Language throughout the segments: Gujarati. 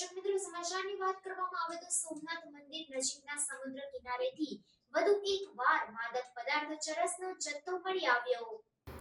દર્શક મિત્રો સમાચારની વાત કરવામાં આવે તો સોમનાથ મંદિર નજીકના સમુદ્ર કિનારેથી વધુ એક વાર માદક પદાર્થ ચરસનો જથ્થો મળી આવ્યો.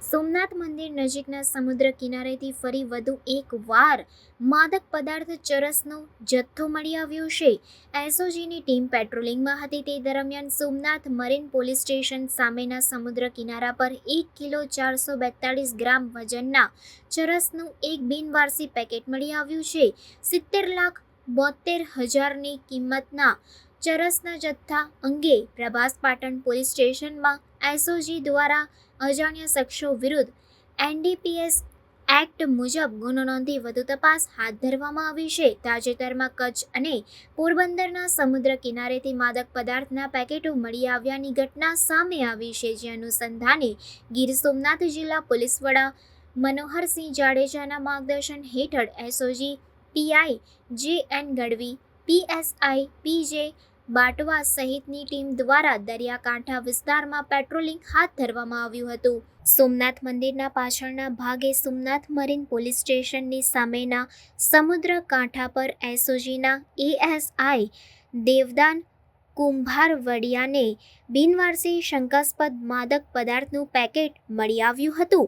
સોમનાથ મંદિર નજીકના સમુદ્ર કિનારેથી ફરી વધુ એક વાર માદક પદાર્થ ચરસનો જથ્થો મળી આવ્યો છે. એસઓજીની ટીમ પેટ્રોલિંગમાં હતી. તે દરમિયાન સોમનાથ મરીન પોલીસ સ્ટેશન સામેના સમુદ્ર કિનારા પર એક કિલો ચારસો બેતાળીસ ગ્રામ વજનના ચરસનું એક બિનવારસી પેકેટ મળી આવ્યું છે. સિત્તેર લાખ બોતેર હજારની કિંમતના ચરસના જથ્થા અંગે પ્રભાસ પાટણ પોલીસ સ્ટેશનમાં એસઓજી દ્વારા અજાણ્યા શખ્સો વિરુદ્ધ એનડીપીએસ એક્ટ મુજબ ગુનો નોંધી વધુ તપાસ હાથ ધરવામાં આવી છે. તાજેતરમાં કચ્છ અને પોરબંદરના સમુદ્ર કિનારેથી માદક પદાર્થના પેકેટો મળી આવ્યાની ઘટના સામે આવી છે. જે અનુસંધાને ગીર સોમનાથ જિલ્લા પોલીસ વડા મનોહરસિંહ જાડેજાના માર્ગદર્શન હેઠળ SOG PI J N Gadhvi, PSI, PJ Batwa સહિતની ટીમ દ્વારા દરિયાકાંઠા વિસ્તારમાં પેટ્રોલિંગ હાથ ધરવામાં આવ્યું હતું. સોમનાથ મંદિરના પાછળના ભાગે સોમનાથ મરીન પોલીસ સ્ટેશનની સામેના સમુદ્ર કાંઠા પર એસઓજીના એએસઆઈ દેવદાન કુંભાર વડિયાને બિનવારસી શંકાસ્પદ માદક પદાર્થનું પેકેટ મળી આવ્યું હતું.